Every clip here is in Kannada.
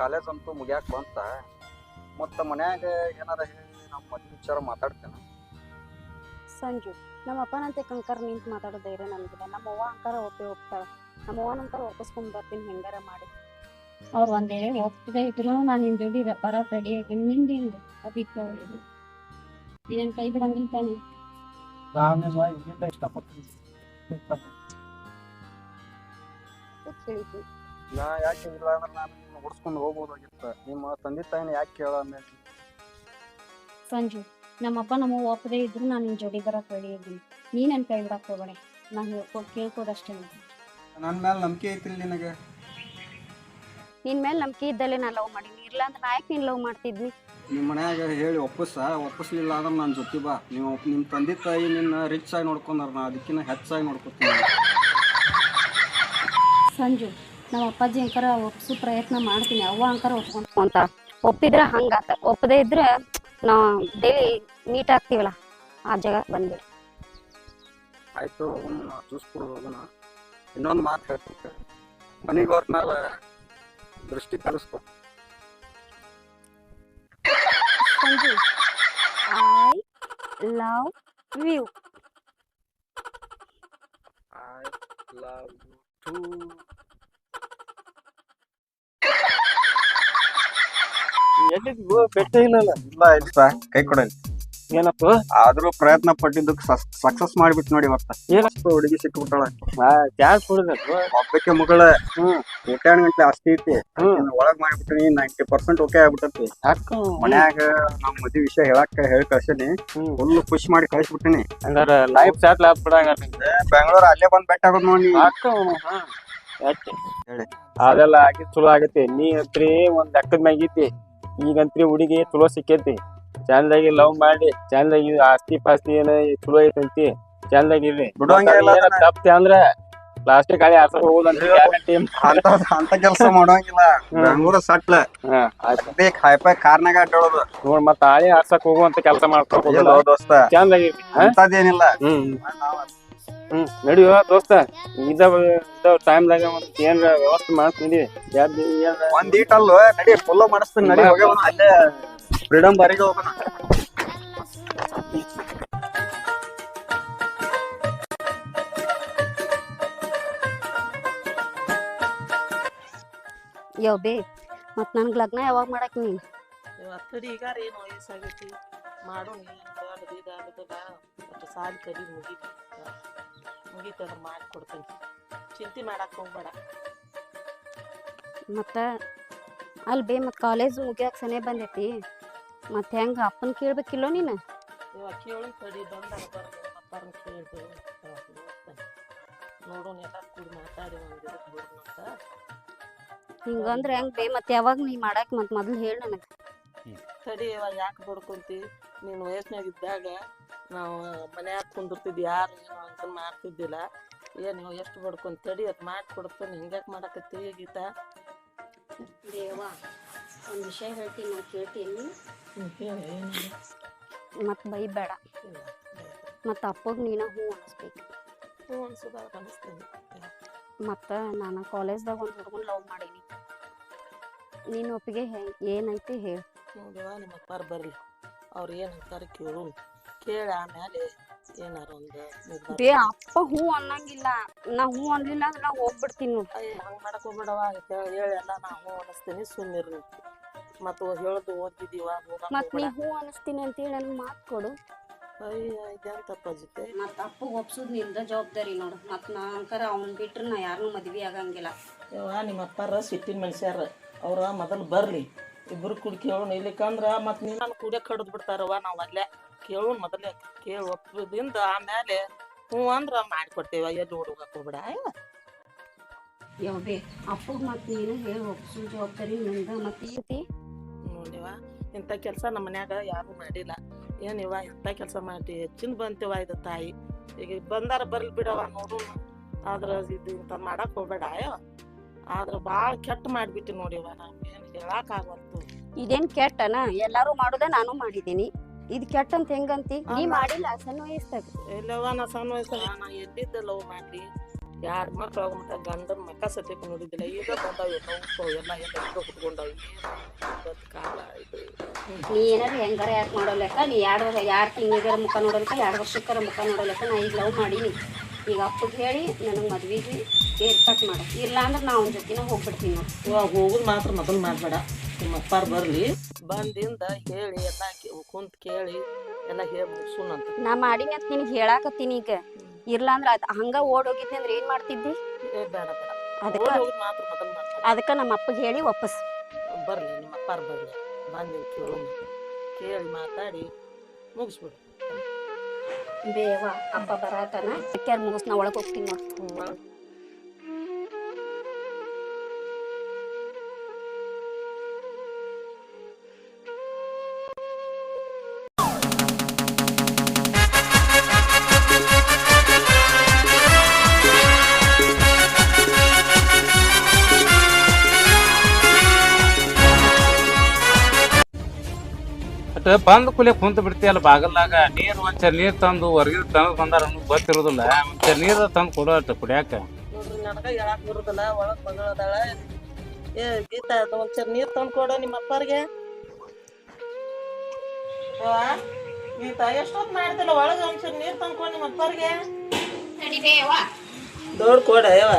ಕಾಲೇಜ್ ಅಂತೂ ಮುಗ್ಯಾಕ ಬಂತ. ಮತ್ತು ಮನ್ಯಾಗ ಏನಾರ ಹೇಳಿ ನಮ್ಮ ಮದ್ವೆ ವಿಚಾರ ಮಾತಾಡ್ತೇನೆ. ಸಂಜು ನಮ್ಮ ಅಪ್ಪನಂತೆ ಕಂಕರ್ ನಿಂತು ಮಾತಾಡೋ ಧೈರ್ಯ ನನಗಿದೆ ನಮ್ಮ ಅವ್ವ ಅಂಕಾರ ಒಪ್ಪಿ ಹೋಗ್ತಾಳೆ. ನಮ್ಮ ನಂತರ ಒಪ್ಪಸ್ಕೊಂಡ್ ಬರ್ತೀನಿ ಹೆಂಗಾರ ಮಾಡಿ. ಅವ್ರು ಒಂದೇ ಒಪ್ಪದೆ ಇದ್ರು ನಾನು ನಿನ್ ಜೋಡಿ ವ್ಯಾಪಾರ ರೆಡಿ ಆಗಿನಿ ನಿಂದಿಂದ ಅದಕ್ಕೆ ಇದನ್ ಕೈ ಬಿಡಂಗಿಲ್ಲ ತಾನೆ. ನಾನು ಇಲ್ಲಿಂದ ಇಷ್ಟಪಡ್ತೀನಿ. ತಿಳಿತು ನಾ ಯಾಕೆ ಇಲ್ಲ ಅಂದ್ರೆ ನಾನು ನಿನ್ನ ಓಡಿಸ್ಕೊಂಡು ಹೋಗ್ಬೋದಾಗಿತ್ತು. ನಿಮ್ಮ ತಂದೆ ತಾಯಿನ ಯಾಕೆ ಕೇಳ ಅಂದೆ? ಸಂಜು ನಮ್ಮಪ್ಪ ನಮ್ಮ ಒಪ್ಪದೇ ಇದ್ರು ನಾನು ನಿನ್ನ ಜೋಡಿ ಬರಕ್ಕೆ ರೆಡಿ ಇದ್ದೀನಿ. ನೀ ನನ್ನ ಕೈ ಬಿಡಕ್ಕೆ ಹೋಗಬೇಡ. ನಾನು ಹೇಳ್ಕೊಡ್ ಕೇಳ್ಕೋದಷ್ಟೇ ನಾನು. ನನ್ನ ಮೇಲೆ ನಂಬಿಕೆ ಐತಿಲ್ಲ ನಿನಗೆ. ನಿನ್ನ ಮೇಲೆ ನಂಬಿಕೆ ಇದ್ದಲ್ಲೇ ನಾನು ಲವ್ ಮಾಡೀನಿ. ಇಲ್ಲ ಅಂದ್ರೆ ನಾ ಯಾಕೆ ನೀನು ಲವ್ ಮಾಡ್ತಿದ್ನಿ? ನಿಮ್ಮ ಮನ್ಯಾಗ ಹೇಳಿ ಒಪ್ಪಿಸ ಒಪ್ಪಿಸ್ಲಿಲ್ಲ ಅಂದ್ರೆ ನನ್ನ ಜೊತೆ ಬಾ. ನೀವು ನಿಮ್ಮ ತಂದೆ ತಾಯಿ ನಿನ್ನ ರಿಚ್ ಆಗಿ ನೋಡ್ಕೊಂಡಾರ ನಾ ಅದಕ್ಕಿಂತ ಹೆಚ್ಚಾಗಿ ನೋಡ್ಕೊತೀನಿ. ಸಂಜು ನಮ್ಮ ಅಪ್ಪಾಜಿ ಅಂಕರ ಒಪ್ಸು ಪ್ರಯತ್ನ ಮಾಡ್ತೀನಿ. ಅವ್ವ ಅಂಕರ ಒಪ್ಕೊಂಡು ಅಂತ. ಒಪ್ಪಿದ್ರೆ ಹಂಗಾತ ಒಪ್ಪದೇ ಇದ್ರೆ ನಾ ಡೈಲಿ ಮೀಟ್ ಆಗ್ತೀವಲ್ಲ ಆ ಜಾಗ ಬಂದ್ಬಿಡಿ. ಆಯ್ತು ಹೋಗೋಣ ಇನ್ನೊಂದು ಮಾತು ಹೇಳ್ತೀನಿ. ಮನೆಗೆ ಹೋದ ಮೇಲೆ ದೃಷ್ಟಿ ಕಲಿಸ್ಕೊ. Sanju I love you I love you too ಎಲ್ಲಿದ್ವು ಬೆಟ್ಟ ಇಲ್ಲಲ್ಲ. ಇಲ್ಲ ಇಲ್ಲ ಕೈ ಕೊಡಲಿ. ಏನಪ್ಪ? ಆದ್ರೂ ಪ್ರಯತ್ನ ಪಟ್ಟಿದ್ದಕ್ಕೆ ಸಕ್ಸಸ್ ಮಾಡ್ಬಿಟ್ಟು ನೋಡಿ ಇವತ್ತ. ಏನಪ್ಪ? ಹುಡುಗಿ ಸಿಕ್ಬಿಟ್ಟಾಳ. ಕೊಡಿದ್ರು ಒಬ್ಬಕ್ಕೆ ಮಗಳ ಹ್ಮ್. ರಿಟರ್ನ್ ಗಂಟೆ ಆಸ್ತಿ ಐತಿ ಒಳಗ್ ಮಾಡ್ಬಿಟ್ಟಿನಿ ನೈಂಟಿ ಪರ್ಸೆಂಟ್ ಓಕೆ ಆಗ್ಬಿಟ್ಟತಿ. ಯಾಕ? ಮನ್ಯಾಗ ನಮ್ ಮದ್ವಿ ವಿಷಯ ಹೇಳಾಕ ಹೇಳಿ ಕಳ್ಸೀನಿ. ಫುಲ್ ಖುಷಿ ಮಾಡಿ ಕಳ್ಸಿಬಿಟ್ಟಿನಿ. ಹಂಗಾರ ಲೈಫ್ ಸೆಟ್ಲ್ ಆಗ್ಬಿಡಂಗ ಬೆಂಗಳೂರು ಅಲ್ಲೇ ಬಂದ್ ಬೆಟ್ಟ ಆಗೋದ್ ನೋಡಿ. ಅದೆಲ್ಲ ಆಗಿ ಚಲೋ ಆಗೈತಿ ನೀ ಹತ್ರಿ ಒಂದ್ ಲೆಕ್ಕದ ಮ್ಯಾಗೈತಿ ಈಗಂತ್ರಿ ಹುಡುಗಿ ಚಲೋ ಸಿಕ್ಕೈತಿ. ಚಂದಾಗಿ ಲವ್ ಮಾಡಿ ಚಂದಾಗಿ ಆಸ್ತಿ ಪಾಸ್ತಿ ಏನ ಚಲೋ ಐತಂತಿ. ಚಂದಾಗಿ ಇಲ್ಲ ಅದನ್ನ. ತಪ್ತಿ ಅಂದ್ರ ಪ್ಲಾಸ್ಟಿಕ್ ಗಾಳಿ ಆಸ ಹೋಗುದಂತ ಗ್ಯಾರಂಟಿ ಅಂತ ಅಂತ ಕೆಲಸ ಮಾಡೋಂಗಿಲ್ಲ. ಬೆಂಗಳೂರು ಸಟ್ಲ. ಹಾ ಆಯ್ತು. ಅದೇ ಹೈಫೈ ಕಾರ್ನಾಗ ಅಡ್ಡಾಡೋದು. ನೋಡ್ ಮತ್ತ ಆಳಿ ಆರ್ಸಕ್ ಹೋಗುವಂತ ಕೆಲಸ ಮಾಡ್ಕೋಬಹುದು ದೋಸ್ತ. ಚಂದಾಗಿ ಅಂತದೇನಿಲ್ಲ. ಹ್ಮ್. ಹ್ಮ್ ನಡಿಯೋ ದೋಸ್ತ. ಇದ ಇದ ಟೈಮ್ದಾಗ ಒಂದ್ ಏನ್ ವ್ಯವಸ್ಥೆ ಮಾಡ್ತೀನಿ ಯಾರ್ದು ಒಂದ್ ಅಲ್ಲ ನಡಿ ಫುಲ್ ಮಾಡಿಸ್ತೀನಿ ನಡಿ ಹೋಗಿ ಅಲ್ಲೇ ಫ್ರೀಡಮ್ ಬಾರಿಗೆ ಹೋಗೋಣ ಯೋ ಬೇ ಮತ್ ನನ್ಗ್ ಲಗ್ನ ಯಾವಾಗ ಮಾಡಕ್ ಏನು ವಯಸ್ಸಾಗೈತಿ? ಮಾಡು ನೀನು ಸಾಲಿ ಕರಿ ಮುಗೀತಿ ಮುಗೀತಂದ್ರೆ ಮಾಡಿ ಕೊಡ್ತೀನಿ ಚಿಂತೆ ಮಾಡಕ್ ಹೋಗ್ಬೇಡ. ಮತ್ತು ಅಲ್ಲಿ ಬೇ ಮತ್ತು ಕಾಲೇಜ್ ಮುಗಿಯಾಕ ಸನೇ ಬಂದೈತಿ. ಮತ್ತು ಹೆಂಗ ಅಪ್ಪನ ಕೇಳ್ಬೇಕಿಲ್ಲೋ ನೀನು? ಇವಾಗ ಕೇಳು ತಡಿ ಬಂದಾಗ ಬರ್ರಿ ಅಪ್ಪಾರನ್ನ ಕೇಳ್ಬೇಕು ನೋಡು ಎಲ್ಲ ಕೂಡಿ ಮಾತಾಡಿ ಒಂದು ಅಂತ. ಹಿಂಗಂದ್ರ ಹೆಂಗ್ ಬೇ ಮತ್ತೆ ಯಾವಾಗ ನೀ ಮಾಡಕ್ಕೆ ಮತ್ತು ಮೊದ್ಲು ಹೇಳ ನನಗೆ. ತಡಿ ಇವಾಗ ಯಾಕೆ ಬಡ್ಕೊಂತಿ? ನೀನು ವಯಸ್ಸಿನಾಗ ಇದ್ದಾಗ ನಾವು ಮನ್ಯಾಗ ಕುಂದಿರ್ತಿದ್ವಿ ಯಾರು ಏನು ಅಂತ ಮಾಡ್ತಿದ್ದಿಲ್ಲ ಏನು ಎಷ್ಟು ಬಡ್ಕೊಂತೇಳಿ ಅದು ಮಾಡಿ ಕೊಡ್ತೇನೆ. ಹಿಂಗ್ಯಾಕೆ ಮಾಡಕತ್ತಿ ಗೀತಾ? ದೇವ ಒಂದು ವಿಷಯ ಹೇಳ್ತೀನಿ ನಾನು ಕೇಳ್ತೀನಿ. ಮತ್ತೆ ಬೈಬೇಡ. ಇಲ್ಲ ಅಪ್ಪಗೆ ನೀನ ಹೂ ಅನಿಸ್ಬೇಕು. ಹ್ಞೂ ಅನ್ಸುದ ಅನಿಸ್ತೀನಿ. ಮತ್ತೆ ನಾನು ಕಾಲೇಜ್ದಾಗ ಒಂದು ಹುಡುಗನ ಲವ್ ಮಾಡೀನಿ. ನೀನು ಒಪ್ಪಿಗೆ ಏನೈತಿ ಹೇಳಿ. ನೋಡುವ ನಿಮ್ಮ ಅಪ್ಪಾರು ಬರಲಿ ಅವ್ರು ಏನು ಅಂತಾರೆ ಕೇಳು. ಕೇಳಿ ಆಮೇಲೆ ಏನಾರ ಒಂದು ನಿರ್ಧಾರ ಬೇ ಅಪ್ಪ ಹೂ ಅನ್ನಂಗಿಲ್ಲ. ನಾ ಹೂ ಅನ್ಲಿಲ್ಲ ಅಂದ್ರೆ ನಾ ಹೋಗ್ಬಿಡ್ತೀನಿ ನೋಡ್. ಅಯ್ಯ ಹಂಗೆ ಮಾಡಕ್ ಹೋಗ್ಬೇಡವ ಹೇಳಿ ಎಲ್ಲ ನಾ ಹೂ ಅನಿಸ್ತೀನಿ ಸುಮ್ಮಿರ್ರಿ ಮತ್ತು ಹೇಳೋದು ಓದಿದೀವ ಮತ್ ನೀ ಹೂ ಅನಿಸ್ತೀನಿ ಅಂತೇಳಿ ನನ್ಗೆ ಮಾತು ಕೊಡು. ಅಯ್ಯ ಇದೆಂತಪ್ಪ ಜೊತೆ? ಮತ್ತೆ ಅಪ್ಪ ಒಪ್ಸುದ್ನಿಂದ ಜವಾಬ್ದಾರಿ ನೋಡು. ಮತ್ ನಾ ಅಂಕರ ಅವ್ನ್ ಬಿಟ್ರ ನಾ ಯಾರನ್ನೂ ಮದ್ವಿ ಆಗಂಗಿಲ್ಲ. ಯವ್ವ ನಿಮ್ಮ ಅಪ್ಪಾರ ಸಿಟ್ಟಿನ ಮನುಷ್ಯಾರ. ಅವ್ರ ಮೊದಲು ಬರ್ಲಿ. ಇಬ್ರು ಕುಡಿ ಕೇಳೋಣ ಇಲ್ಲಿಕಂದ್ರ ಮತ್ ನೀನ್ ಕುಡಿಯಕ್ ಕುಡಿಯ ಕಡ್ದು ಬಿಡ್ತಾರವ್ವ ನಾವು ಅಲ್ಲೇ. ಕೇಳು ಮೊದಲೇ ಕೇಳು ಒಪ್ಪದಿಂದ ಆಮೇಲೆ ಹ್ಞೂ ಅಂದ್ರೆ ಮಾಡಿಕೊಡ್ತೇವ ಎಲ್ಲಿ ಹುಡುಗಕ್ಕೆ ಹೋಗ್ಬೇಡ ಅಯ್ಯ ಯಾವ ಬೇ ಅಪ್ಪಗ್ ಮತ್ ನೀನು ಹೇಳಿ ಒಪ್ಸು ಜವಾಬ್ದಾರಿ ನಿಂದ ಮತ್ ಈತಿ ನೋಡಿವ ಇಂಥ ಕೆಲಸ ನಮ್ಮ ಮನ್ಯಾಗ ಯಾರು ಮಾಡಿಲ್ಲ. ಏನಿವ ಇಂಥ ಕೆಲಸ ಮಾಡಿ ಹೆಚ್ಚಿನ ಬಂತೀವ ಇದು ತಾಯಿ. ಈಗ ಬಂದಾರ ಬರ್ಲಿ ಬಿಡವ ನೋಡು ಆದ್ರ ಇದು ಇಂಥ ಮಾಡಕ್ ಹೋಗ್ಬೇಡ ಆದ್ರೆ ಆದ್ರ ಭಾಳ ಕೆಟ್ಟ ಮಾಡ್ಬಿಟ್ಟು ನೋಡಿವ ನಾವು ಏನು ಹೇಳಕ್ ಆಗವಲ್ತು ಇದೇನ್ ಕೆಟ್ಟನ? ಎಲ್ಲಾರು ಮಾಡುದ ನಾನು ಮಾಡಿದೀನಿ. ಇದ್ ಕೆಟ್ಟ ಅಂತ ಹೆಂಗಂತಿ? ನೀ ಮಾಡಿಲ್ಲ ಸಣ್ಣ ವಯಸ್ಸಾಗ. ಎಲ್ಲವ ನಾ ಸಣ್ಣ ವಯಸ್ಸಾಗ. ನಾ ಎಲ್ಲಿದ್ದ ಲವ್ ಮಾಡ್ಲಿ? ಯಾರ ಮಕ್ಳು ಮಟ್ಟ ಗಂಡನ ಮಕ್ಕ ಸತ್ಯಕ್ಕೆ ನೋಡಿದ್ದಿಲ್ಲ. ಈಗ ಬಂದಾವ ಎಲ್ಲ ಎಲ್ಲ ಈಗ ಹುಟ್ಕೊಂಡಾವ ಇವತ್ತು ಕಾಲ ಇದು. ನೀ ಏನಾದ್ರು ಹೆಂಗಾರ ಯಾಕೆ ಮಾಡೋ ಲೆಕ್ಕ ನೀ ಎರಡು ಯಾರು ತಿಂಗಳಿಗಾರ ಮುಖ ನೋಡೋ ಲೆಕ್ಕ ಎರಡು ವರ್ಷಕ್ಕಾರ ಮುಖ ನೋಡೋ ಲೆಕ್ಕ ನಾ ಈಗ ಲವ್ ಮಾಡೀನಿ. ಈಗ ಅಪ್ಪಗೆ ಹೇಳಿ ನನಗೆ ಮದ್ವೆಗೆ ಕೇರ್ ಕಟ್ ಮಾಡು. ಇಲ್ಲ ಅಂದ್ರೆ ನಾ ಅವನ ಜೊತೆನ ಹೋಗ್ಬಿಡ್ತೀನಿ ನೋಡಿ. ಇವಾಗ ಹೋಗೋದು ಮಾತ್ರ ಮೊದಲು ಮಾಡಬೇಡ. ನಿಮ್ಮ ಅಪ್ಪಾರ ಬರಲಿ. ಬಂದಿಂದ ಹೇಳಿ ಎಲ್ಲ ಕುಂತ ಕೇಳಿ ಎಲ್ಲ ಹೇಳಿ ನಾ ಮಾಡೀನಿ ಅಂತ ನಿನಗೆ ಹೇಳಾಕತ್ತೀನಿ ಈಗ. ಇಲ್ಲ ಅಂದ್ರೆ ಹಂಗ ಹಂಗ ಓಡೋಗಿದ್ನಿ ಅಂದ್ರೆ ಏನು ಮಾಡ್ತಿದ್ದಿ? ಏ ಬೇಡ ಬೇಡ. ಅದಕ್ಕೆ ಹೋಗುದು ಮಾತ್ರ ಮೊದಲು ಮಾಡ್ಬೇಡ ಅದಕ್ಕೆ ನಮ್ಮ ಅಪ್ಪಗೆ ಹೇಳಿ ವಾಪಸ್. ಬರಲಿ ನಿಮ್ಮ ಅಪ್ಪಾರ ಬರಲಿ. ಬಂದು ಕೇಳೋಣ. ಕೇಳಿ ಮಾತಾಡಿ ಮುಗಿಸ್ಬಿಡು. ಬೇವಾ ಅಪ್ಪ ಬರಾತನ. ಮುಗಿಸ್ ನಾ ಒಳಗೆ ಹೋಗ್ತೀನಿ ನೋಡಿ. ಅಟ್ ಬಂದ್ ಕುಲೆ ಕುಂತ ಬಿಡ್ತೀಯಲ್ಲ ಬಾಗಲ್ದಾಗ. ನೀರ್ ಒಂಚರ್ ನೀರ್ ತಂದು ಹೊರಗಿನ ತಂದು ಬಂದಾರ ಗೊತ್ತಿರುದಿಲ್ಲ ಗೊತ್ತಿರೋದಿಲ್ಲ. ಒಂಚರ್ ನೀರ್ ತಂದು ಕೊಡು ಅಟ್ ಕುಡಿಯಾಕ. ನೋಡ್ರಿ ನನಗ ಹೇಳಕ್ ಬರುದಿಲ್ಲ ಒಳಗ್ ಮಗಳು ಅದಾಳ ಏ ಗೀತಾ ಅದು ಒಂಚೂರು ನೀರ್ ತಂದು ಕೊಡು ನಿಮ್ಮ ಅಪ್ಪರಿಗೆ. ಗೀತಾ ಎಷ್ಟೊತ್ತು ಮಾಡ್ತಿಲ್ಲ ಒಳಗೆ ಒಂಚೂರು ನೀರ್ ತಂದು ಕೊಡು ನಿಮ್ಮ ಅಪ್ಪರಿಗೆ. ದೊಡ್ಡ ಕೊಡ ಯಾವ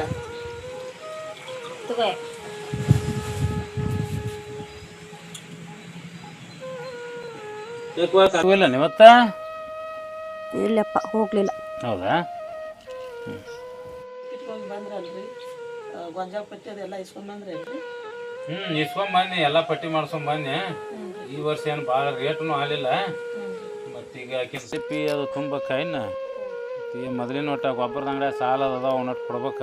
ತಗೋ. ಇಲ್ಲ ಇವತ್ತ ಇಲ್ಲಪ್ಪ ಹೋಗ್ಲಿಲ್ಲ. ಹೌದಾ? ಬಂದ್ರಲ್ರಿ ಗೊಂಜಾಳ ಪಟ್ಟಿ ಅದೆಲ್ಲ ಇಸ್ಕೊಂಡ್ ಬಂದ್ರೇನ್ರಿ ಹ್ಮ್ ಇಸ್ಕೊಂಡ್ ಬನ್ನಿ ಎಲ್ಲಾ ಪಟ್ಟಿ ಮಾಡ್ಸ್ಕೊಂಡ್ ಬನ್ನಿ. ಈ ವರ್ಷ ಏನು ಭಾಳ ರೇಟ್ನು ಆಲಿಲ್ಲ ಮತ್ತೀಗ ಸಿಪ್ಪಿ ಅದು ತುಂಬಕ್ಕ ಇನ್ನ. ಈಗ ಮೊದಲಿನ ಒಟ್ಟ ಗೊಬ್ಬರದ ಅಂಗಡಿ ಸಾಲ ಅದ ಅವನಟ್ಟು ಕೊಡ್ಬೇಕ.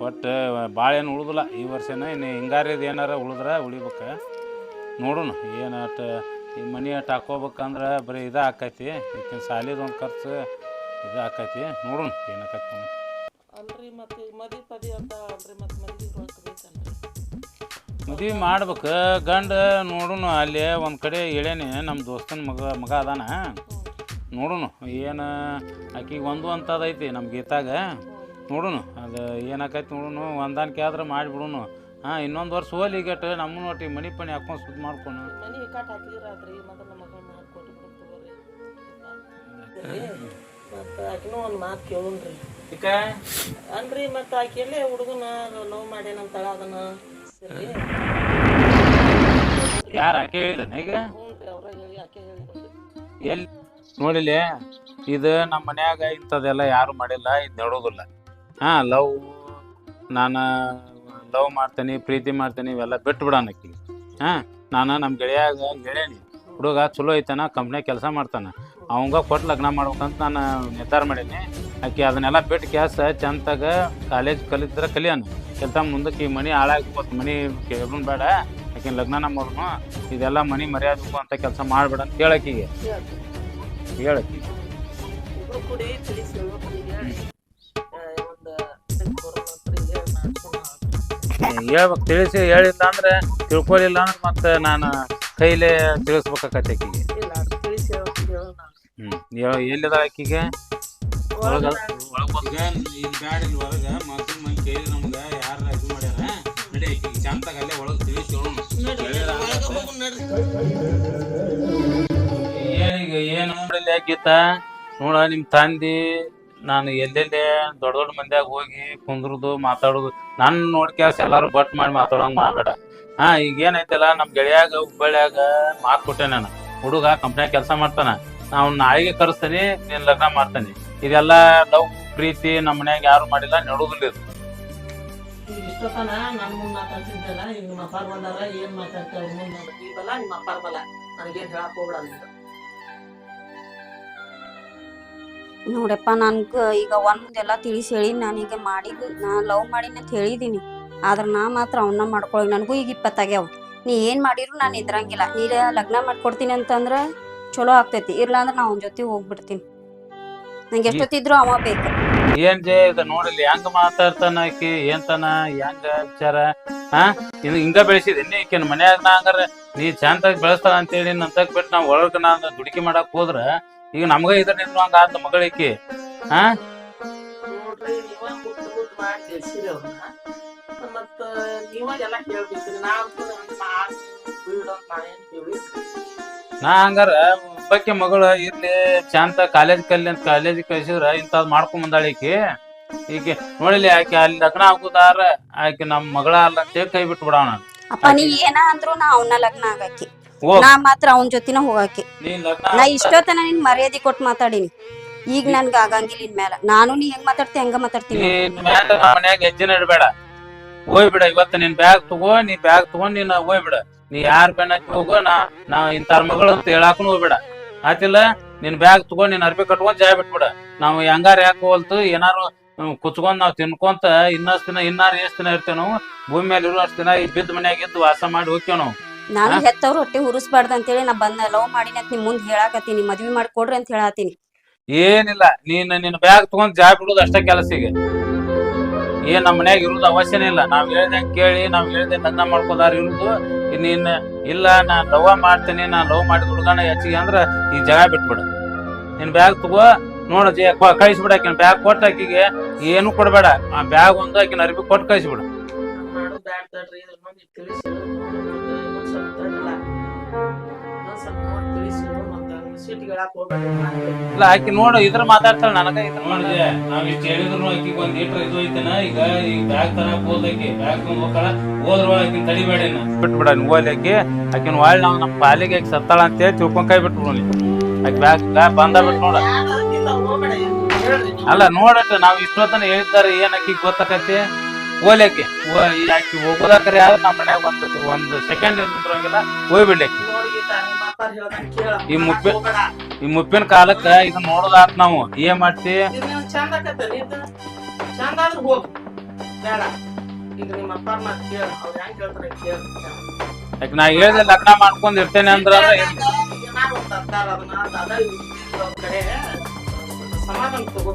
ಕೊಟ್ಟು ಭಾಳ ಏನು ಉಳಿದಿಲ್ಲ. ಈ ವರ್ಷನ ಇನ್ನು ಹಿಂಗಾರಿದ ಏನಾರ ಉಳಿದ್ರ ಉಳಿಬೇಕ. ನೋಡೋಣ ಏನು ಅಟ್ ಈ ಮನೆ ಅಟ್ ಹಾಕೋಬೇಕಂದ್ರೆ ಬರೀ ಇದು ಆಕೈತಿ. ಈಕಿನ ಸಾಲಿದ ಒಂದು ಖರ್ಚು ಇದು ಆಕೈತಿ. ನೋಡೋಣ ಅಲ್ರಿ ಮತ್ತೆ ಮದಿ ಪದಿ ಅಂತ ಅಲ್ರಿ ಮತ್ತೆ ಮದಿ ರೊಕ್ಕ ಬೇಕಲ್ರಿ ಮದ್ವೆ ಮಾಡ್ಬೇಕು. ಗಂಡ ನೋಡೋಣ ಅಲ್ಲಿ ಒಂದು ಕಡೆ ಹೇಳೇನಿ. ನಮ್ಮ ದೋಸ್ತನ ಮಗ ಮಗ ಅದಾನ. ನೋಡುನು ಏನು ಆಕಿಗೆ ಒಂದು ಅಂತದೈತಿ ನಮ್ಮ ಗೀತಾಗ. ನೋಡುನು ಅದು ಏನಾಕೈತಿ ನೋಡುನು ಹೊಂದಾಣಿಕೆ ಆದ್ರೆ ಮಾಡಿಬಿಡುನು ಹಾಂ ಇನ್ನೊಂದು ವರ್ಷ ಹೋಲಿ ಗಟ್ಟ ನಮ್ಮನ್ನು ಒಟ್ಟಿಗೆ ಮನಿ ಪಣಿ ಹಾಕೊಂಡು ಸುದ್ದಿ ಮಾಡ್ಕೊಂಡು. ಮನಿ ಕಟ್ ಹಾಕಿದ್ರಾದ್ರಿ ಮೊದಲ ಮಗಳು ಮಾಡ್ಕೊಟ್ಟು ತಗೋರಿ ಮತ್ತೆ ಆಕಿನೂ ಒಂದು ಮಾತು ಕೇಳುನ್ರಿ. ಈಗ ಅನ್ರಿ ಮತ್ತೆ ಆಕೆ ಎಲ್ಲೇ ಹುಡುಗನ ಲವ್ ಮಾಡ್ಯಾನಂತಾಳ ಅದನ್ನ? ಯಾರು ಆಕೆ ಹೇಳಿದಾನೆ ಈಗ? ಹ್ಞೂ ಹೇಳಿ ಆಕೆ ಹೇಳಿ ಎಲ್ಲಿ ನೋಡಿಲಿ ಇದು ನಮ್ಮ ಮನ್ಯಾಗ ಇಂಥದ್ದೆಲ್ಲ ಯಾರು ಮಾಡಿಲ್ಲ ಇದ್ ನೋಡೋದಿಲ್ಲ. ಹಾಂ ಲವ್ ನಾನು ಲವ್ ಮಾಡ್ತೀನಿ ಪ್ರೀತಿ ಮಾಡ್ತೇನೆ ಇವೆಲ್ಲ ಬಿಟ್ಟು ಬಿಡೋಣ ಆಕಿ ಹಾಂ ನಾನು ನಮ್ಮ ಗೆಳೆಯಾಗ ಗೆಳೆಯನಿ ಹುಡುಗ ಚಲೋ ಐತಾನ ಕಂಪ್ನ್ಯಾಗ ಕೆಲಸ ಮಾಡ್ತಾನೆ ಅವಂಗ ಕೊಟ್ಟು ಲಗ್ನ ಮಾಡ್ಬೇಕಂತ ನಾನು ನಿರ್ಧಾರ ಮಾಡೀನಿ. ಆಕೆ ಅದನ್ನೆಲ್ಲ ಬಿಟ್ಟು ಕೆಲಸ ಚಂತಾಗ ಕಾಲೇಜ್ ಕಲಿತಿದ್ರೆ ಕಲಿಯೋಣ ಕೆಲಸ ಮುಂದಕ್ಕೆ ಈ ಮನೆ ಹಾಳಾಗ್ಬೋದು ಮನೆ ಕೇಳೋನ್ ಬೇಡ ಆಕಿನ ಲಗ್ನ ಮಾಡೋನು ಇದೆಲ್ಲ ಮನೆ ಮರ್ಯಾದಕ್ಕೂ ಅಂತ ಕೆಲಸ ಮಾಡ್ಬೇಡ ಅಂತ ಹೇಳಕ್ಕಿಗೆ ಹೇಳಕ್ಕಿ ಹೇಳ್ಬೇಕು ತಿಳಿಸಿ ಹೇಳಿಲ್ಲ ಅಂದ್ರೆ ತಿಳ್ಕೊಳಿಲ್ಲ ಅಂದ್ರೆ ಮತ್ತೆ ನಾನು ಕೈಲೇ ತಿಳಿಸ್ಬೇಕಾಕತ್ತೆ ಆಕಿಗೆ. ಇಲ್ಲ ತಿಳಿಸಿ ಹೇಳೋಣ ಹ್ಞೂ ಎಲ್ಲಿದ ಆಕಿಗೆ? ಒಳಗ ಒಳಗೆ ಇಲ್ಲಿ ಬ್ಯಾಡ ಇಲ್ಲಿ ಹೊರಗೆ ಮಕ್ಕಳ ಮಂದಿ ಕೈಲಿ ನಮ್ಗೆ ಯಾರ ಇದು ಮಾಡ್ಯಾರ? ನಡಿ ಆಕಿಗೆ ಚಂತಾಗ ಅಲ್ಲೇ ಒಳಗೆ ತಿಳಿಸಿ ಒಳಗೆ ಹೋಗು ನಡ್ರಿ ಏನೀಗ ಏನು ನೋಡ ನಿಮ್ಮ ತಂದಿ. ನಾನು ಎಲ್ಲೆಲ್ಲೇ ದೊಡ್ಡ ದೊಡ್ಡ ಮಂದ್ಯಾಗ ಹೋಗಿ ಕುಂದ್ರದು, ಮಾತಾಡೋದು ನನ್ನ ನೋಡ್ಕ್ಯಾಸ್ ಎಲ್ಲಾರು ಬಟ್ ಮಾಡಿ ಮಾತಾಡೋಂಗ್ ಮಾಡಬೇಡ. ಹಾ, ಈಗ ಏನೈತಲ್ಲ ನಮ್ಮ ಗೆಳೆಯಾಗ, ಹುಬ್ಬಳ್ಳಿಯಾಗ ಮಾತು ಕೊಟ್ಟೆ ನಾನು. ಹುಡುಗ ಕಂಪ್ನಿಯಾಗ ಕೆಲಸ ಮಾಡ್ತಾನ. ನಾವು ನಾಳೆಗೆ ಕರೆಸ್ತೀನಿ, ನೀನ್ ಲಗ್ನ ಮಾಡ್ತಾನೆ. ಇದೆಲ್ಲ ಲವ್, ಪ್ರೀತಿ ನಮ್ಮ ಮನ್ಯಾಗ ಯಾರು ಮಾಡಿಲ್ಲ, ನೋಡೋದಿಲ್ಲ ಇದು. ಇಷ್ಟೊತ್ತನ ನನ್ನ ಮುಂದೆ ಮಾತಾಡ್ತಿದ್ದಲ್ಲ ಈಗ ನಿಮ್ಮ ಅಪ್ಪಾರ್ ಬಂದಾರ, ಏನ್ ಮಾತಾಡ್ತಾರ, ಮುಂದೆ ಬಲ ನಿಮ್ಮ ಅಪ್ಪಾರ್ ಬಲ. ನನಗೇನ್ ಹೇಳಕ್ ಹೋಗ್ಬೇಡ ನೋಡಪ್ಪ ನನ್ಗೆ ಈಗ ಒಂದೆಲ್ಲ ತಿಳಿಸಿ ಹೇಳಿ ನಾನೀಗ ಮಾಡಿದ್ದು ನಾ ಲವ್ ಮಾಡೀನಿ ಅಂತ ಹೇಳಿದೀನಿ. ಆದ್ರೆ ನಾ ಮಾತ್ರ ಅವನ್ನ ಮಾಡ್ಕೊಳ್ಳಿ ನನಗೂ ಈಗ ಇಪ್ಪತ್ತಾಗ್ಯಾವ. ನೀ ಏನು ಮಾಡಿದ್ರು ನಾನು ಇದ್ರಂಗಿಲ್ಲ. ನೀ ಲಗ್ನ ಮಾಡ್ಕೊಡ್ತೀನಿ ಅಂತಂದ್ರೆ ಚಲೋ ಆಗ್ತೈತಿ. ಇರ್ಲ ಅಂದ್ರೆ ನಾ ಅವನ ಜೊತೆ ಹೋಗ್ಬಿಡ್ತೀನಿ. ನಂಗೆ ಎಷ್ಟೊತ್ತಿದ್ರು ಅವ ಬೇಕು. ಏನ್ ಜೇ ಇದು ನೋಡಿಲ್ಲ ಹೆಂಗ ಮಾತಾಡ್ತಾನ ಆಕಿ ಏನ್ತಾನ ಹೆಂಗ ವಿಚಾರ ಹಾ? ಇದು ಹಿಂಗ ಬೆಳೆಸಿದೀನಿ ಈಕಿನ ಮನ್ಯಾಗ ನಾ ಹಂಗಾರ ನೀ ಚಂದಾಗಿ ಬೆಳೆಸ್ತಾನ ಅಂತೇಳಿ ನಂತಕ್ ಬಿಟ್ಟು ನಾವು ಒಳಗ ನಾನು ದುಡುಕಿ ಮಾಡಕ್ ಹೋದ್ರ ಈಗ ನಮ್ಗ ಇದ್ರ ನಿಂದ್ರು ಹಂಗ ಆದ ಮಗಳಿಕಿ. ಹಾ? ನೋಡ್ರಿ ನೀವ ಮತ್ತ ನೀವ ಎಲ್ಲ ಹೇಳ್ಬೇಕ್ರಿ ನಾ ಅಂತೂ ಮಾಡ್ ಬಿಡು ಅಂತ ನಾ ಏನ್ ಹೇಳಿದ್ರಿ ನಾ ಹಂಗಾರ ಒಬ್ಬಕ್ಕೆ ಮಗಳು ಇರ್ಲಿ ಶಾಂತ ಕಾಲೇಜ್ ಕಲ್ಲಿ ಅಂತ ಕಾಲೇಜ್ ಕಳ್ಸಿದ್ರ ಇಂಥದ್ ಮಾಡ್ಕೊಂಡ್ ಬಂದಾಳ ಈಕಿ. ಈಕೆ ನೋಡಿಲಿ ಆಕೆ ಅಲ್ಲಿ ಲಗ್ನ ಆಗುದಾರ ಆಕೆ ನಮ್ ಮಗಳ ಅಲ್ಲ ಅಂತ ಕೈ ಬಿಟ್ಟು ಬಿಡೋಣ ಅಪ್ಪ ನೀ ಏನ ಅಂದ್ರು ನಾ ಅವನ ಲಗ್ನ ಆಗಾಕಿ ಹೋಗ್ ನಾ ಮಾತ್ರ ಅವನ್ ಜೊತಿನ ಹೋಗಕ್ಕೆ. ನೀನ್ ಲಗ್ನ ನಾ ಇಷ್ಟೊತ್ತನ ನಿನ್ ಮರ್ಯಾದೆ ಕೊಟ್ಟು ಮಾತಾಡಿನಿ. ಈಗ ನನ್ಗ ಆಗಂಗಿಲ್ಲ ಇನ್ ಮ್ಯಾಲ. ನಾನು ನೀ ಹೆಂಗ್ ಮಾತಾಡ್ತಿ ಹೆಂಗ ಮಾತಾಡ್ತೀನಿ ನೀನ್ ಮ್ಯಾಲ ನಮ್ಮ ಮನ್ಯಾಗ ಹೆಜ್ಜೆ ಇಡಬೇಡ. ಹೋಗ್ಬಿಡ ಇವತ್ತು ನಿನ್ ಬ್ಯಾಗ್ ತಗೋ ನೀ ಬ್ಯಾಗ್ ತಗೊಂಡ್ ನೀನ್ ಹೋಗ್ಬಿಡ. ನೀ ಯಾರ್ ಬೆನ್ನಕ್ಕೆ ಹೋಗೋ ನಾ ನಾ ಇಂತಾರ ಮಗಳು ಅಂತ ಹೇಳಾಕನು ಹೋಗ್ಬೇಡ. ಆತಿಲ್ಲ ನಿನ್ ಬ್ಯಾಗ್ ತಗೊಂಡ್ ನೀನ್ ಅರ್ಬಿ ಕಟ್ಕೊಂಡ್ ಜಾಯ್ ಬಿಟ್ಬಿಡ. ನಾವು ಹೆಂಗಾರ ಯಾಕೆ ಹೋಲ್ತು? ಏನಾರು ಕುತ್ಕೊಂಡ್ ಕುಚ್ಕೊಂಡ್ ನಾವ್ ತಿನ್ಕೊಂತ ಇನ್ನಷ್ಟು ದಿನ ಇನ್ನಾರು ಎಷ್ಟ್ ದಿನ ಇರ್ತೇವ್ ನಾವು ಭೂಮಿ ಮೇಲೆ ಇರೋ ಅಷ್ಟ್ ದಿನ ಈ ಬಿದ್ದ ಮನ್ಯಾಗ ಇದ್ದು ವಾಸ ಮಾಡಿ ಹೋಗ್ತೇವ್ ನಾವು. ನಾನು ಹೆತ್ತವ್ರು ಹೊಟ್ಟೆ ಉರಿಸ್ಬಾರ್ದು ಅಂತೇಳಿ ನಾ ಬಂದ ಲವ್ ಮಾಡಿನಿ ಅಂತ ನಿಮ್ ಮುಂದ್ ಹೇಳಾಕತ್ತೀನಿ ಮದ್ವಿ ಮಾಡ್ಕೊಡ್ರಿ ಅಂತ ಹೇಳಾತೀನಿ. ಏನಿಲ್ಲ ನೀನ್ ನಿನ್ ಬ್ಯಾಗ್ ತಗೊಂಡ್ ಜಾಬ್ ಬಿಡೋದು ಅಷ್ಟೇ ಕೆಲಸ ಈಗ ಏನ್ ನಮ್ಮ ಮನ್ಯಾಗ ಇರುದು ಅವಶ್ಯನೇ ಇಲ್ಲ. ನಾವ್ ಹೇಳ್ದಂಗ್ ಕೇಳಿ ನಾವ್ ಹೇಳ್ದೆ ಲಗ್ನ ಮಾಡ್ಕೋದಾರ ಇರುದು. ನೀನ್ ಇಲ್ಲ ನಾ ಲವ್ ಮಾಡ್ತೇನೆ ನಾ ಲವ್ ಮಾಡಿದ ಹುಡುಗನ ಹೆಚ್ಚಿಗೆ ಅಂದ್ರ ಈ ಜಾಗ ಬಿಟ್ಬಿಡು. ನಿನ್ ಬ್ಯಾಗ್ ತಗೋ ನೋಡ ಜೆ ಕಳಿಸ್ಬಿಡ ಆಕಿನ ಬ್ಯಾಗ್ ಕೊಟ್ಟ ಆಕಿಗೆ ಏನು ಕೊಡ್ಬೇಡ. ಆ ಬ್ಯಾಗ್ ಒಂದು ಆಕಿನ ಅರ್ಬಿ ಕೊಟ್ಟು ಕಳಿಸ್ಬಿಡು. ತಿಳಿಸಿ ಮತ್ತೆ ಸೀಟಿಗೆ ಹೇಳಕ್ ಹೋಗ್ಬೇಡ್ರಿ ಇಲ್ಲ ಆಕಿ ನೋಡು ಇದ್ರ ಮಾತಾಡ್ತಾಳ ನನಗ ಇದ್ರ ನೋಡಿದೆ ನಾವ್ ಇಷ್ಟ ಹೇಳಿದ್ರು ಆಕಿ ಒಂದ್ ಲೀಟರ್ ಇದು ಐತೆನ? ಈಗ ಈ ಬ್ಯಾಗ್ ತರಕ್ ಹೋದಕ್ಕೆ ಬ್ಯಾಗ್ ತಗೊಂಡ್ ಹೋಗ್ತಾಳ ಹೋದ್ರ ಆಕಿನ ತಡಿಬೇಡ ಇನ್ನ. ಬಿಟ್ಬಿಡ ಹೋಗ್ಲಿ ಆಕಿ. ಆಕಿನ ಒಳ್ಳೆ ನಾವ್ ನಮ್ಮ ಪಾಲಿಗೆ ಆಕಿ ಸತ್ತಾಳ ಅಂತ ಹೇಳಿ ತಿಳ್ಕೊಂಡ್ ಕೈ ಬಿಟ್ಬಿಡು ನೀ ಆಕಿ ಬ್ಯಾಗ್ ಬ್ಯಾಗ್ ಬಂದ ಬಿಟ್ಟು ನೋಡ. ಹೋಗ್ಬೇಡ ಹೇಳ್ರಿ? ಅಲ್ಲ ನೋಡಟ್ ನಾವ್ ಇಷ್ಟೊತ್ತನ ಹೇಳಿದ್ದಾರೆ ಏನ್ ಆಕಿ ಗೊತ್ತಾಕತಿ ಹೋಗ್ಲಿಕ್ಕೆ ಆಕಿ ಹೋಗೋದಾಕರೆ ಯಾರು? ನಮ್ಮ ಮನ್ಯಾಗ ಒಂದು ಒಂದು ಸೆಕೆಂಡ್ ಇರ್ತಿದ್ರಂಗಿಲ್ಲ ಹೋಗ್ಬಿಡ್ಲಿ ಆಕಿ ನೋಡಿ ಗೀತಾ, ನಿಮ್ಮ ಅಪ್ಪಾರ್ ಕೇಳ. ಈ ಮುಪ್ಪೆ- ಈ ಮುಪ್ಪಿನ ಕಾಲಕ್ಕ ಇದನ್ನ ನೋಡೋದಾತ್ ನಾವು. ಏನ್ ಮಾಡ್ತಿ? ಯಾಕೆ ನಾ ಹೇಳ್ದೆ ಲಗ್ನ ಮಾಡ್ಕೊಂಡ್ ಇರ್ತೇನೆ ಅಂದ್ರ ಸಮಾಧಾನ ತಗೋ.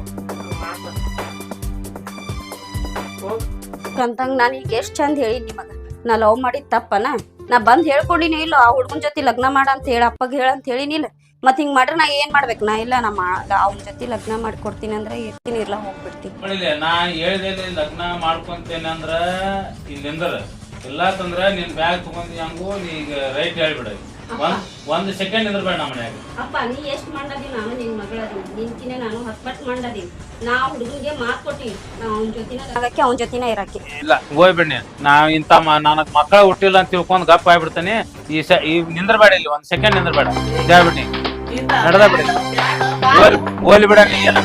ಮಾಡ್ತಾರೆ ನಾನು ಈಗ ಎಷ್ಟು ಚಂದ ಹೇಳಿದ್ ನಿಮಗ? ನಾ ಲವ್ ಮಾಡಿದ್ ತಪ್ಪನ? ನಾ ಬಂದ್ ಹೇಳ್ಕೊಂಡಿನಿ, ಇಲ್ಲ ಆ ಹುಡ್ಗನ್ ಜೊತೆ ಲಗ್ನ ಮಾಡ ಅಂತ ಹೇಳಿ, ಅಪ್ಪಗೆ ಹೇಳ ಅಂತ ಹೇಳಿನಿಲ್ಲ ಮತ್ ಹಿಂಗ್ ಮಾಡ್ರೆ ನಾ ಏನ್ ಮಾಡ್ಬೇಕು? ನಾ ಇಲ್ಲ, ನಾ ಅವ್ನ ಜೊತೆ ಲಗ್ನ ಮಾಡ್ಕೊಡ್ತೀನಿ ಅಂದ್ರೆ ಇರ್ತೀನಿ ಇಲ್ಲ ಹೋಗ್ಬಿಡ್ತೀನಿ. ನೋಡಿಲ್ಲ ನಾ ಹೇಳ್ದೆ ಲಗ್ನ ಮಾಡ್ಕೊಂತೇನೆ ಅಂದ್ರ ಇಲ್ಲಿಂದ್ರ ಇಲ್ಲ ತಂದ್ರ ನಿನ್ ಬ್ಯಾಗ್ ತಗೊಂಡಿ ಹಂಗು, ನೀ ಈಗ ರೈಟ್ ಹೇಳ್ಬಿಡ. ಒಂದ್ ಒಂದ್ ಸೆಕೆಂಡ್ ಇದ್ರ ಬೇಡ ನಮ್ಮ ಮನ್ಯಾಗ ಅಪ್ಪ ನೀ ಎಷ್ಟ್ ಮಾಡದಿ ನಾನು ನಿನ್ ನಿನ್ಕಿನ ನಾನು ಹಸ್ಪಟ್ ಮಾಡದಿ ನಾ ಹುಡುಗನ್ಗೆ ಮಾತ್ ಕೊಟ್ಟಿನಿ ನಾ ಅವ್ನ ಜೊತಿನ ಆಗಕ್ಕೆ ಅವ್ನ ಜೊತಿನ ಇರಕ್ಕೆ ಇಲ್ಲ ಹೋಗ್ಬಿಡ್ನಿ ನಾ ಇಂತ ನನಗ್ ಮಕ್ಕಳ ಹುಟ್ಟಿಲ್ಲ ಅಂತ ತಿಳ್ಕೊಂಡ್ ಗಪ್ಪ ಆಗ್ಬಿಡ್ತಾನೆ. ಈ ಸ ಈ ನಿಂದ್ರಬೇಡ ಇಲ್ಲಿ ಒಂದ್ ಸೆಕೆಂಡ್ ನಿಂದ್ರಬೇಡ. ಜಾಯ್ಬಿಡ್ನಿ ನಡೆದ ನಡ್ದ ಬಿಡಿ. ಹೋಲಿ ಬಿಡ ನೀ ಎಲ್ಲ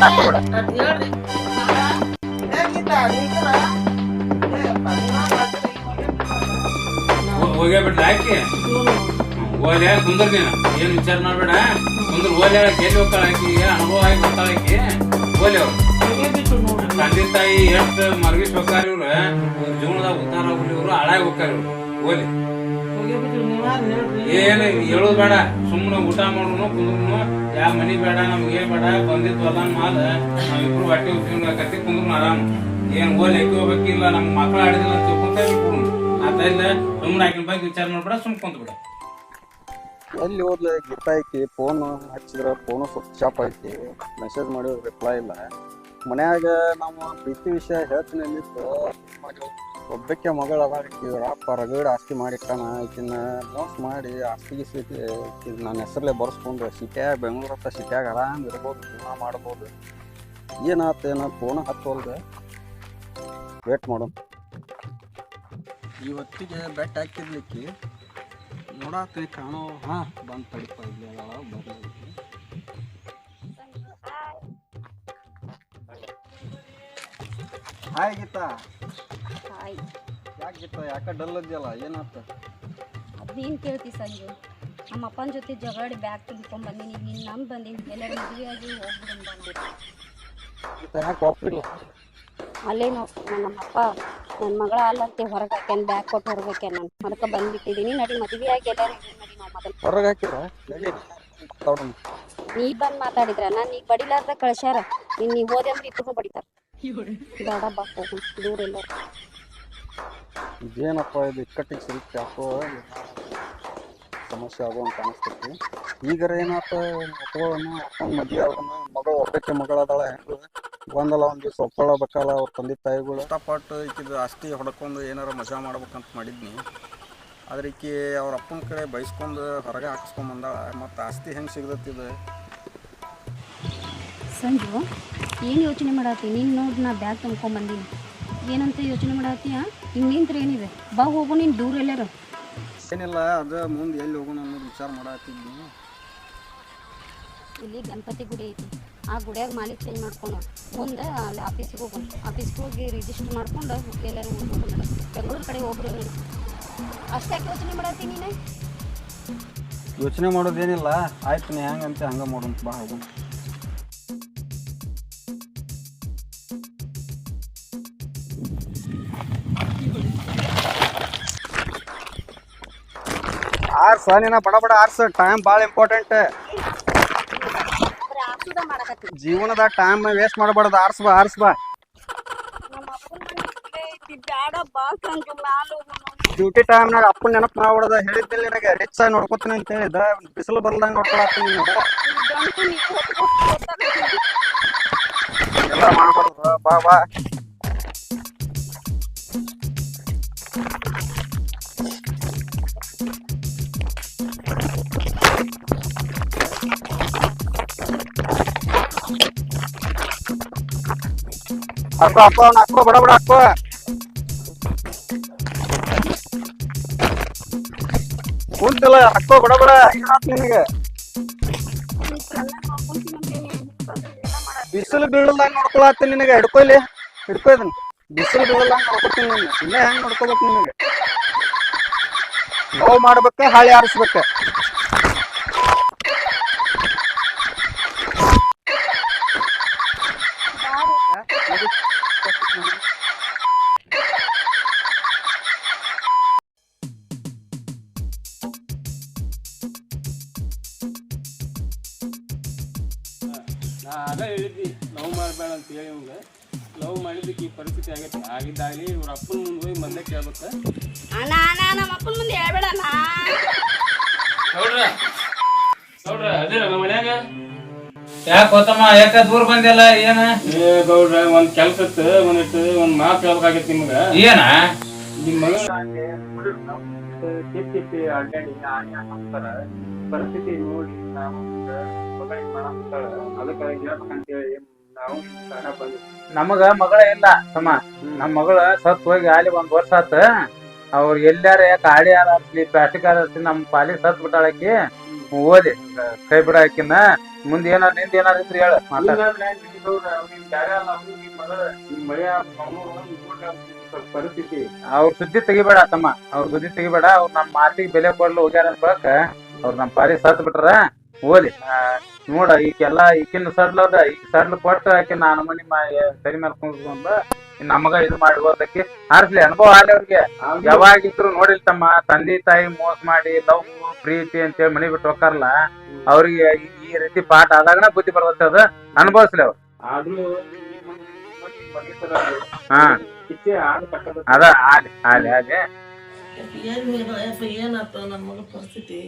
ಹೋಗೇ ಬಿಡ್ಲಿ ಹಾಕಿ ಓಲೆ ಕುಂದ್ರ ನೀನು. ಏನು ವಿಚಾರ ಮಾಡ್ಬೇಡ ಕುಂದ್ರ ಓಲೆ ಕೇಳಿ ಹೋಗ್ತಾಳ ಆಕಿ? ಅನುಭವ ಆಗಿ ಬರ್ತಾಳ ಆಕಿ? ಓಲೆ. ತಂದೆ ತಾಯಿ ಎಷ್ಟು ಮರಗಿಸ್ ಹೋಗ್ತಾರ ಇವ್ರು ಜೀವನದಾಗ ಉತ್ತಾರ ಹೋಗ್ಲಿ ಇವ್ರು ಹಾಳಾಗಿ ಹೋಗ್ತಾರ ಇವ್ರು. ಓಲಿ ಏನು ಹೇಳೋದು ಬೇಡ ಸುಮ್ಮನೆ ಊಟ ಮಾಡೋನು ಕುಂದ್ರು ಯಾವ ಮನಿ ಬೇಡ, ನಮ್ಗೆ ಬೇಡ, ಬಂದಿದ್ದು ಅಲ್ಲ ಮಾಲ. ನಾವಿಬ್ರು ಹೊಟ್ಟೆ ಜೀವನ ಕತ್ತಿ ಕುಂದ್ರು ಆರಾಮ್. ಏನು ಓಲಿ ಎಕ್ಕಿ ಹೋಗ್ಬೇಕಿಲ್ಲ ನಮ್ಮ ಮಕ್ಳು ಆಡಿದಿಲ್ಲ ಅಂತ ತಿಳ್ಕೊಂತ ಬಿಟ್ಬಿಡು ಆತ ಇಲ್ಲ ಸುಮ್ಮನೆ ಆಕಿನ ಬಗ್ಗೆ ವಿಚಾರ ಮಾಡ್ಬೇಡ ಸುಮ್ ಕುಂತ ಬಿಡ ಎಲ್ಲಿ ಹೋದ್ಲೆ ಗೊತ್ತಾಯ್ತಿ ಫೋನ್ ಹಚ್ಚಿದ್ರೆ ಫೋನು ಸ್ವಲ್ಪ ಶಾಪ್ ಐತಿ ಮೆಸೇಜ್ ಮಾಡಿ ರಿಪ್ಲೈ ಇಲ್ಲ. ಮನ್ಯಾಗ ನಮ್ಮ ಪ್ರೀತಿ ವಿಷಯ ಹೇಳ್ತೀನಿ ಅಂದಿತ್ತು ಒಬ್ಬಕ್ಕೆ ಮಗಳ ಅದ ಅಪ್ಪ ರಗಡ್ ಆಸ್ತಿ ಮಾಡಿಟ್ಟಾನ ಈಕಿನ ಮೋಸ ಮಾಡಿ ಆಸ್ತಿಗೆ ಸಿಟಿ ನನ್ನ ಹೆಸರಲ್ಲೇ ಬರ್ಸ್ಕೊಂಡು ಸಿಟಿಯಾಗ, ಬೆಂಗಳೂರು ಹತ್ತ ಸಿಟಿಯಾಗ ಆರಾಮ್ ಇರ್ಬೋದು, ಜೀವನ ಮಾಡ್ಬೋದು. ಏನಾತೇನ ಫೋನ್ ಹತ್ತೋಲ್ದೆ ವೇಟ್ ಮಾಡೋಣ. ಇವತ್ತಿಗೆ ಬೆಟ್ ಹಾಕಿರ್ಲಿಕ್ಕೆ ನೋಡಾತ್ರಿ ಕಾಣೋ ಹಾ ಬಂದ್ ತಡಿಪ ಇಲ್ಲಿ ಹಾಯ್ ಗೀತಾ. ಯಾಕೆ ಗೀತಾ ಯಾಕ ಡಲ್ ಇದೆಯಲ್ಲ ಏನಾತ? ಅದೇನ್ ಕೇಳ್ತಿ ಸಂಜು? ನಮ್ಮ ಅಪ್ಪನ ಜೊತೆ ಜಗಳಾಡಿ ಬ್ಯಾಗ್ ತೆಗಿಕೊಂಡ್ ಬಂದೀನಿ ನೀನ್ ನಮ್ ಬಂದೀನಿ ಎಲ್ಲರೂ ಮದುವೆಯಾಗಿ ಒಪ್ಪಿಲ್ಲ ಅಲ್ಲೇನೋ ನಮ್ಮ ಅಪ್ಪ ನನ್ನ ಮಗಳ ಅಲ್ಲಂತೆ ಹೊರಗೆ ಹಾಕ್ಯಾನ ಬ್ಯಾಗ್ ಕೊಟ್ಟು ಹೊರಗೆ ಹಾಕ್ಯಾನ ನಾನು. ಅದಕ್ಕೆ ಬಂದ್ಬಿಟ್ಟಿದ್ದೀನಿ ನಡಿ ಮದುವೆ ಆಗಿ ಎಲ್ಲರೂ ನಡಿ ನಾವು ಮೊದಲು. ಹೊರಗೆ ಹಾಕಿರ ನಡಿ ನೀ ಬಂದ್ ಮಾತಾಡಿದ್ರ ನಾನು ಈಗ ಬಡಿಲಾರ್ದ ಕಳ್ಸ್ಯಾರ. ನೀನ್ ನೀ ಹೋದೆ ಅಂದ್ರೆ ಇಬ್ಬರು ಬಡಿತಾರ. ಬೇಡ ಬಾ ಹೋಗು. ದೂರ ಇಲ್ಲ ಇದೇನಪ್ಪ ಇದು ಇಕ್ಕಟ್ಟಿಗೆ ಸಿಗುತ್ತೆ? ಯಾಕೋ ಸಮಸ್ಯೆ ಆಗೋ ಅಂತ ಅನಿಸ್ತೈತಿ. ಈಗರ ಏನಾತ ಮಕ್ಕಳನ್ನ ಮದುವೆ ಅವ್ರನ್ನ ಮಗಳು ಒಬ್ಬಕ್ಕೆ ಮಗಳದಾಳ ಹೆಂಗ ಒಂದಲ್ಲ ಒಂದು ದಿವ್ಸ ಒಪ್ಕೊಳ್ಳಬೇಕಲ್ಲ ಅವ್ರ ತಂದೆ ತಾಯಿಗಳು. ಇಷ್ಟಪಟ್ಟು ಈಕಿದು ಆಸ್ತಿ ಹೊಡ್ಕೊಂಡು ಏನಾರ ಮಜಾ ಮಾಡ್ಬೇಕಂತ ಮಾಡಿದ್ನಿ. ಆದ್ರೆ ಈಕಿ ಅವ್ರ ಅಪ್ಪನ ಕಡೆ ಬೈಸ್ಕೊಂಡು ಹೊರಗೆ ಹಾಕಿಸ್ಕೊಂಬಂದಾಳ ಮತ್ತು ಆಸ್ತಿ ಹೆಂಗೆ ಸಿಗ್ದತ್ತಿದು ಸಂಜು ಏನು ಯೋಚನೆ ಮಾಡತ್ತಿ ನೀನು ನೋಡಿ ನಾ ಬ್ಯಾಗ್ ತುಂಬ್ಕೊಂಬಂದೀನಿ ಏನಂತ ಯೋಚನೆ ಮಾಡತ್ತೀಯ ಹಿಂಗೆ ನಿಂತ್ರೆ ಏನಿದೆ? ಬಾ ಹೋಗು ನೀನು ದೂರ ಎಲ್ಲಾರ. ಏನಿಲ್ಲ ಅದು ಮುಂದೆ ಎಲ್ಲಿ ಹೋಗೋಣ ಅನ್ನೋದು ವಿಚಾರ ಮಾಡತ್ತಿದ್ನಿ ಇಲ್ಲಿ ಗಣಪತಿ ಗುಡಿ ಐತಿ. ಆ ಗುಡಿಯಾಗ ಮಾಲೀಕ ಚೇಂಜ್ ಮಾಡ್ಕೊಂಡು ಮುಂದೆ ಅಲ್ಲಿ ಆಫೀಸಿಗೆ ಹೋಗೋಣ. ಆಫೀಸ್ಗೆ ಹೋಗಿ ರಿಜಿಸ್ಟರ್ ಮಾಡ್ಕೊಂಡು ಎಲ್ಲರೂ ಹೋಗೋಣ. ಬೆಂಗಳೂರು ಕಡೆ ಹೋಗ್ರಿ ಅಷ್ಟಾಕೆ ಯೋಚನೆ ಮಾಡತ್ತೀನಿ ನೀನು? ಯೋಚನೆ ಮಾಡೋದೇನಿಲ್ಲ. ಆಯ್ತು ನೀ ಹೆಂಗಂತೆ ಹಂಗೆ ಮಾಡೋಣ ಬಾ ಹೋಗೋಣ ಆರ್ಸ ನೀನ ಬಡ ಬಡ ಆರ್ಸ ಟೈಮ್ ಭಾಳ ಇಂಪಾರ್ಟೆಂಟ್ ಜೀವನದ ಟೈಮ್ ವೇಸ್ಟ್ ಮಾಡಬಾರ್ದು. ಆರ್ಸ್ ಬಾ ಆರ್ಸ್ ಬಾ. ಡ್ಯೂಟಿ ಟೈಮ್ನಾಗ ಅಪ್ಪನ ನೆನಪು ಮಾಡ್ಬಿಡದ ಹೇಳಿದ್ದಿಲ್ಲ ನಿನಗೆ ರಿಚ್ ಆಗಿ ನೋಡ್ಕೊತೀನಿ ಅಂತ ಹೇಳಿದ ಬಿಸಿಲು ಬರ್ದಂಗೆ ನೋಡ್ಕೊಳತ್ತೀನಿ. ಎಲ್ಲ ಮಾಡ್ಬಾರ್ದು. ಬಾ ಬಾ. ಹಾಕೋ ಹಾಕೋ ಅವ್ನ ಹಾಕೋ, ಬಡ ಬಡ, ಹಾಕೋ. ಕುಂತಿಲ್ಲ ಹಾಕೋ, ಬಡ ಬಡ ನಿನಗೆ. ಬಿಸಿಲು ಬೀಳಲ್ದಂಗ ನೋಡ್ಕೊಳತ್ತೆ ನಿನಗೆ. ಹಿಡ್ಕೊ ಇದನ್ನ. ಬಿಸಿಲು ಬೀಳಲ್ದಂಗ ನೋಡ್ಕೊತೀನಿ ನಿನ್ನ ಇನ್ನೇ ಹೆಂಗ್ ನೋಡ್ಕೋಬೇಕು ನಿನಗೆ? ನೋವು ಮಾಡ್ಬೇಕ, ಹಾಳಿ ಆರಿಸ್ಬೇಕ. ಆಗೈತಿ ಆಗಿದ್ದಾಗಲಿ ಇವ್ರ ಅಪ್ಪನ ಮುಂದೆ ಹೋಗಿ ಮೊದಲೇ ಕೇಳ್ಬೇಕ. ಅಣ್ಣ ಅಣ್ಣ ನಮ್ಮ ಅಪ್ಪನ ಮುಂದೆ ಹೇಳ್ಬೇಡ ಅಣ್ಣ ನೋಡ್ರ ನೋಡ್ರ ಅದೇ ನಮ್ಮ ಮನ್ಯಾಗ? ಯಾಕೆ ಹೋತಮ್ಮ ಯಾಕ ದೂರ ಬಂದಿಲ್ಲ ಏನ? ಏ ಗೌಡ್ರ ಒಂದ್ ಕೆಲ್ಸ ಒಂದಿಟ್ಟು ಒಂದ್ ಮಾತು ಹೇಳ್ಬೇಕಾಗೈತಿ ನಿಮ್ಗ. ಏನ? ನಿಮ್ ಮಗಳ ಕಿತ್ ಕಿತ್ತಿ ಅಡ್ಡಾಡಿ ಆನೆ ಹಾಕ್ತಾರ ಪರಿಸ್ಥಿತಿ ನೋಡಿ ನಾವು ಅದಕ್ಕೆ ಹೇಳ್ಬೇಕಂತೇಳಿ ನಾವು ಕಾರಣ ಬಂದ್ವಿ. ನಮಗ ಮಗಳ ಇಲ್ಲ ತಮ್ಮ. ನಮ್ಮ ಮಗಳ ಸತ್ ಹೋಗಿ ಅಲ್ಲಿ ಒಂದ್ ವರ್ಷ ಆತ. ಅವ್ರ ಎಲ್ಲಾರ ಗಾಡಿ ಯಾರ ಹಚ್ಲಿ ಪ್ಲಾಸ್ಟಿಕ್ ಯಾರ ಹಚ್ಲಿ ನಮ್ ಪಾಲಿ ಸತ್ ಬಿಟ್ಟಾಳಕಿ ಓದಿ ಕೈ ಬಿಡ ಆಕಿನ. ಮುಂದೆ ಏನಾರ ನಿಂದ ಏನಾರ ಇದ್ರಿ ಹೇಳ ಪರಿಸ್ಥಿತಿ. ಅವ್ರ ಸುದ್ದಿ ತೆಗಿಬೇಡ ತಮ್ಮ. ಅವ್ರ ಸುದ್ದಿ ತೆಗಿಬೇಡ. ಅವ್ರ ನಮ್ ಮಾತಿಗೆ ಬೆಲೆ ಕೊಡ್ಲು ಹೋಗ್ಯಾರ ಅನ್ಬೇಕ ಅವ್ರ ನಮ್ ಪಾಲಿ ಸತ್ ಬಿಟ್ರ. ಓದಿ. ಆ, ನೋಡ ಈಕೆಲ್ಲ ಈಕಿನ ಸಡ್ಲ ಅದ. ಈಗ ಸಡ್ಲ ಕೊಟ್ಟು ಆಕೆ ನಾನು ಮನಿ ಸರಿ ಮೇಲೆ ಕುಂದ್ಕೊಂಡ ನಮಗ ಇದು ಮಾಡಿ ಹೋದಕ್ಕೆ ಆರ್ಸ್ಲಿ. ಅನುಭವ ಆಲಿ ಅವ್ರಿಗೆ. ಯಾವಾಗಿದ್ರು ನೋಡಿಲ್ ತಮ್ಮ ತಂದೆ ತಾಯಿ ಮೋಸ ಮಾಡಿ ಲವ್ ಪ್ರೀತಿ ಅಂತೇಳಿ ಮನಿ ಬಿಟ್ಟು ಹೋಗ್ತಾರಲ್ಲ ಅವ್ರಿಗೆ ಈ- ರೀತಿ ಪಾಠ ಆದಾಗನ ಬುದ್ಧಿ ಬರ್ತದೆ ಅದ. ಅನುಭವಿಸ್ಲಿ ಅವ್ರು. ಹಾ. ಅದ ಆಲಿ ಆಲಿ ಆಲಿ ಏನ್ ಯಪ್ಪ ಏನಾಯ್ತು ನನ್ನ ಮಗಳ ಪರಿಸ್ಥಿತಿ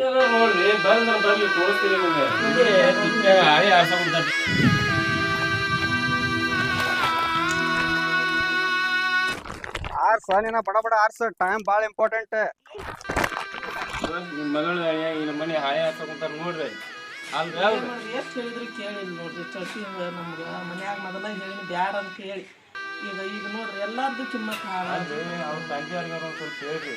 ಏನೋ ನೋಡ್ರಿ ಬಂದ್ರ ಬರ್ಲಿ ತೋರಿಸ್ತೀವಿ ನಿಮಗೆ ಹಳೆ ಆಸೆ ಆರ್ಸ ನೀನ ಬಡ ಬಡ ಆರ್ಸ ಟೈಮ್ ಭಾಳ ಇಂಪಾರ್ಟೆಂಟ್ ನಿಮ್ಮ ಮಗಳ ಈ ಮನೆ ಹಾಳೆ ಹಾಕೊಂತಾರ ನೋಡ್ರಿ. ಅಲ್ರಿ ಎಷ್ಟು ಹೇಳಿದ್ರು ಕೇಳಿ ನೋಡ್ರಿ ಚಟಿ ನಮ್ಗೆ. ಮನ್ಯಾಗ ಮೊದಲ ಹೇಳಿ ಬ್ಯಾಡ ಅಂತ ಹೇಳಿ ಈಗ ಈಗ ನೋಡ್ರಿ ಎಲ್ಲಾರ್ದು ಕಿಮ್ಮತ್ ಅಲ್ರಿ ಅವ್ರ ತಂದೆಯವ್ರಿಗೆ ಒಂದ್ ಸ್ವಲ್ಪ ಹೇಳ್ರಿ.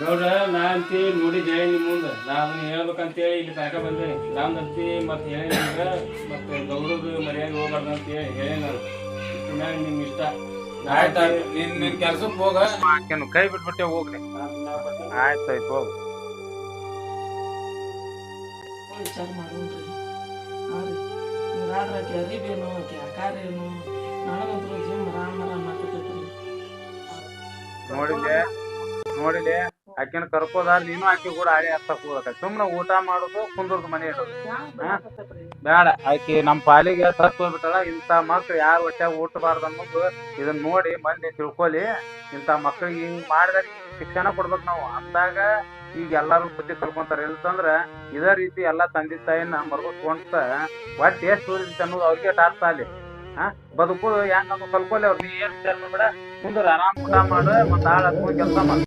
ನೋಡ್ರ ನಾ ಅಂತಿ ನೋಡಿ ಹೇಳಿ ನಿಮ್ ಮುಂದೆ. ನಾ ಅದನ್ನ ಹೇಳ್ಬೇಕಂತೇಳಿ ಇಲ್ಲಿ ತನಕ ಬಂದೆ. ನಮ್ದಂತಿ ಮತ್ತೆ ಹೇಳಿ ನಿಮ್ಗೆ ಮತ್ತೆ ಗೌರವ ಮರ್ಯಾದೆ ಹೋಗ್ಬಾರ್ದು ಅಂತ ಹೇಳಿ ಹೇಳಿ ನಾನು ಮ್ಯಾಗ ನಿಮ್ ಇಷ್ಟ. ಆಯ್ತು ನಿನ್ ನಿನ್ ಕೆಲ್ಸಕ್ಕೆ ಹೋಗ. ಆಕೆನು ಕೈ ಬಿಟ್ಬಿಟ್ಟೆ ಆಯ್ತು ಆಯ್ತು ಹೋಗು. ವಿಚಾರ ಮಾಡೋಣ್ರಿ. ಹಾಂ ರೀ ನೀರಾದ್ರೆ ಆಕೆ ಅರಿಬೇನು ಆಕೆ ಆಕಾರೇನು ನನಗಂತೂ ಜಿಮ್ ರಾಮ ರಾಮ ಆಗ್ತೈತ್ರಿ ನೋಡಿಲೆ ನೋಡಿಲೆ ಆಕಿನ ಕರ್ಕೋದಾರ ನೀನು ಆಕೆ ಕೂಡ ಆಡಿ ಹತ್ತ ಕೂಡಕ ಸುಮ್ನೆ ಊಟ ಮಾಡೋದು ಕುಂದ್ರದು ಮನೆ ಇಡೋದು? ಬೇಡ ಆಕಿ ನಮ್ ಪಾಲಿಗೆ ಸತ್ ಹೋಗ್ಬಿಟ್ಟಳ ಇಂಥ ಮಕ್ಳು ಯಾರ ಹೊಟ್ಟೆ ಊಟಬಾರ್ದು ಅನ್ನೋದು ಇದನ್ನ ನೋಡಿ ಮಂದಿ ತಿಳ್ಕೊಲಿ ಇಂಥ ಮಕ್ಳಿಗೆ ಹಿಂಗ್ ಮಾಡಿದ್ರೆ ಶಿಕ್ಷಣ ಕೊಡ್ಬೇಕು ನಾವು. ಅಂದಾಗ ಈಗ ಎಲ್ಲಾರು ಬುದ್ಧಿ ಕಲ್ಕೊಂತಾರೆ ಇಲ್ತಂದ್ರ ಇದೇ ರೀತಿ ಎಲ್ಲಾ ತಂದೆ ತಾಯಿನ ಮರ್ಕೊಂತ ಒಟ್ಟು ಎಷ್ಟು ಅನ್ನೋದು ಅವ್ರಿಗೆ ಟಾರ್ಚ್ ಅಲ್ಲಿ ಹಾ ಬದುಕು ಹೆಂಗ್ ಅನ್ನೋ ಕಲ್ಕೊಲಿ ಅವ್ರು. ನೀ ಏನ್ ವಿಚಾರ ಮಾಡ್ಬೇಡ. ಕುಂದ್ರ ಆರಾಮ್ ಊಟ ಮಾಡು, ಮತ್ತ ಆಳ ಹತ್ಕೊಂಡು ಕೆಲಸ ಮಾಡು.